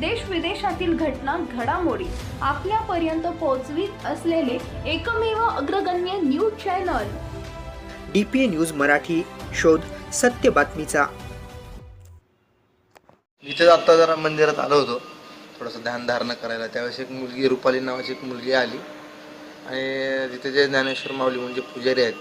देश विदेशातील घटना घडामोडी आपल्यापर्यंत पोहोचवीत असलेले एकमेव अग्रगण्य news channel. D P A news Marathi शोध सत्य बातमीचा. इथे आता जरा मंदिरात आलो होतो. थोडंसं ध्यानधारणा करायला. त्यावेळेस एक मुलगी रुपाली नावाची एक मुलगी आली. आणि तिथे जे ज्ञानेश्वर माऊली म्हणजे पुजारी आहेत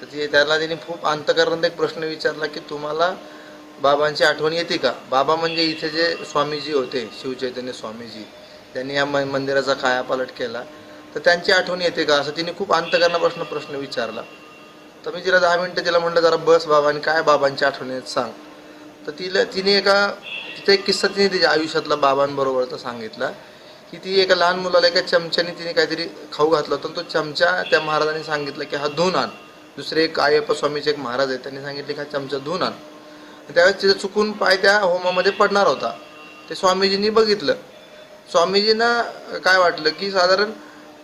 तर ती त्याला तिने खूप अंतकरणात एक प्रश्न विचारला की तुम्हाला बाबांची आठवण येते का? बाबा म्हणजे इथे जे स्वामीजी होते शिवचैतन्य स्वामीजी त्यांनी या मंदिराचा कायापालट केला. तर त्यांची आठवण येते का? असं तिने खूप अंतकरणापासून प्रश्न विचारला. तर मी तिला दहा मिनटं तिला म्हणलं जरा बस बाबा आणि काय बाबांची आठवण आहेत सांग. तर तिला तिने एका तिचा एक किस्सा तिने तिच्या आयुष्यातला बाबांबरोबरचा सांगितला की ती एका लहान मुलाला एका चमच्याने तिने काहीतरी खाऊ घातला होता तो चमचा त्या महाराजांनी सांगितलं की हा धुवून आण. दुसरे एक आयप्पा स्वामीचे एक महाराज आहेत त्यांनी सांगितले की हा चमचा धुवून आण. त्यावेळेस तिचा चुकून पाय त्या होमामध्ये पडणार होता. ते स्वामीजींनी बघितलं. स्वामीजींना काय वाटलं की साधारण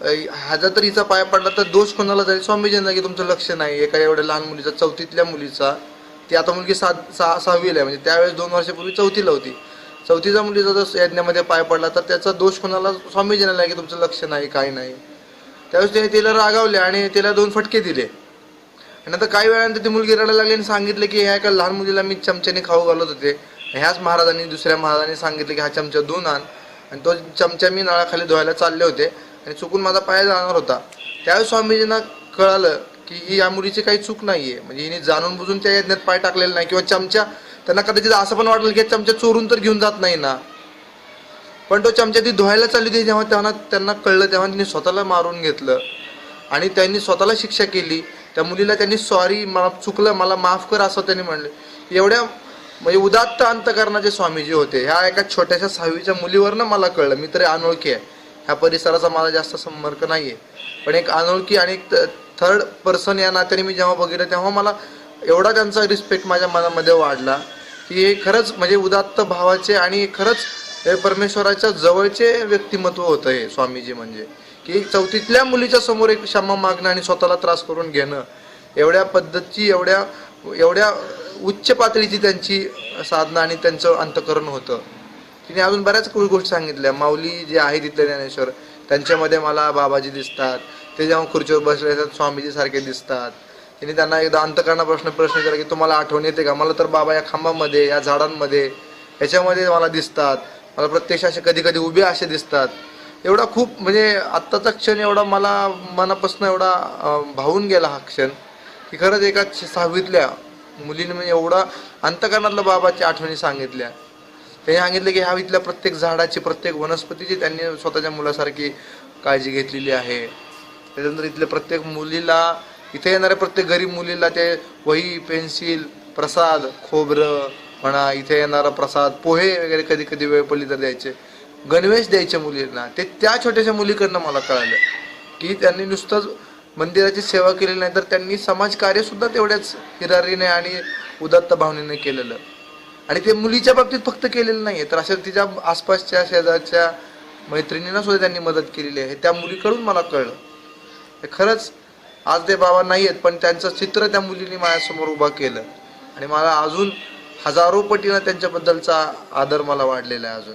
ह्याचा तर हिचा पाय पडला तर दोष कोणाला जाईल? स्वामीजींना की तुमचं लक्ष नाही एका एवढ्या लहान मुलीचा चौथीतल्या मुलीचा. ती आता मुलगी सात सहा सहावीला आहे. म्हणजे त्यावेळेस दोन वर्षापूर्वी चौथीला होती. चौथीचा मुलीचा जर यज्ञामध्ये पाय पडला तर त्याचा दोष कोणाला स्वामीजींना नाही की तुमचं लक्ष नाही काय नाही. त्यावेळेस त्याने तिला रागावले आणि तिला दोन फटके दिले. आणि आता काही वेळानंतर ती मुलगी रडायला लागली आणि सांगितलं की ह्या एका लहान मुलीला मी चमच्याने खाऊ घालत होते. ह्याच महाराजांनी दुसऱ्या महाराजांनी सांगितलं की हा चमचा धुवून आण. आणि तो चमचा मी नळाखाली धुवायला चालले होते आणि चुकून माझा पाय जाणार होता. त्यावेळी स्वामीजींना कळालं की ही या मुलीची काही चूक नाही आहे म्हणजे हिने जाणून बुजून त्या यज्ञात पाय टाकलेला नाही किंवा चमचा त्यांना कदाचित असं पण वाटलं की चमचा चोरून तर घेऊन जात नाही ना. पण तो चमचा ती धुवायला चालली होती जेव्हा त्यांना त्यांना कळलं तेव्हा त्यांनी स्वतःला मारून घेतलं. आणि त्यांनी स्वतःला शिक्षा केली. त्या मुलीला त्यांनी सॉरी मला चुकलं मला माफ कर असं त्यांनी म्हणले. एवढ्या म्हणजे उदात्त अंतकरणाचे स्वामीजी होते. ह्या एका छोट्याशा सहावीच्या मुलीवरनं मला कळलं. मी तरी अनोळखी आहे. ह्या परिसराचा मला जास्त संपर्क नाही आहे पण एक अनोळखी आणि एक थर्ड पर्सन या नात्याने मी जेव्हा बघितलं तेव्हा मला एवढा त्यांचा रिस्पेक्ट माझ्या मनामध्ये वाढला की हे खरंच म्हणजे उदात्त भावाचे आणि खरंच हे परमेश्वराच्या जवळचे व्यक्तिमत्व होतं हे स्वामीजी म्हणजे. की चौथीतल्या मुलीच्या समोर एक क्षमा मागणं आणि स्वतःला त्रास करून घेणं. एवढ्या पद्धतची एवढ्या एवढ्या उच्च पातळीची त्यांची साधना आणि त्यांचं अंतकरण होतं. तिने अजून बऱ्याच गोष्टी सांगितल्या. माऊली जे आहे तिथले ज्ञानेश्वर त्यांच्यामध्ये मला बाबाजी दिसतात. ते जेव्हा खुर्चीवर बसले असतात स्वामीजी सारखे दिसतात. तिने त्यांना एकदा अंतकरणापासून प्रश्न केला की तुम्हाला आठवण येते का? मला तर बाबा या खांबामध्ये या झाडांमध्ये याच्यामध्ये मला दिसतात. मला प्रत्यक्ष असे कधी कधी उभे असे दिसतात. एवढा खूप म्हणजे आत्ताचा क्षण एवढा मला मनापासून एवढा भावून गेला हा क्षण की खरंच एका सहावीतल्या मुलीने म्हणजे एवढा अंतकरणातल्या बाबाच्या आठवणी सांगितल्या. त्यांनी सांगितलं की ह्या इथल्या प्रत्येक झाडाची प्रत्येक वनस्पतीची त्यांनी स्वतःच्या मुलासारखी काळजी घेतलेली आहे. त्याच्यानंतर इथल्या प्रत्येक मुलीला इथे येणाऱ्या प्रत्येक गरीब मुलीला ते वही पेन्सिल प्रसाद खोबरं म्हणा इथे येणारा प्रसाद पोहे वगैरे कधी कधी वेळ पडली तर द्यायचे. गणवेश द्यायच्या मुलींना. ते त्या छोट्याशा मुलीकडनं मला कळालं की त्यांनी नुसतंच मंदिराची सेवा केलेली नाही तर त्यांनी समाजकार्य सुद्धा तेवढ्याच हिरारीने आणि उदात्त भावनेने केलेलं. आणि ते मुलीच्या बाबतीत फक्त केलेलं नाही तर अशा तिच्या आसपासच्या शेजारच्या मैत्रिणींना सुद्धा त्यांनी मदत केलेली आहे. त्या मुलीकडून मला कळलं. खरंच आज ते बाबा नाही आहेत पण त्यांचं चित्र त्या मुलीने माझ्यासमोर उभा केलं. आणि मला अजून हजारो पटीनं त्यांच्याबद्दलचा आदर मला वाढलेला आहे अजून.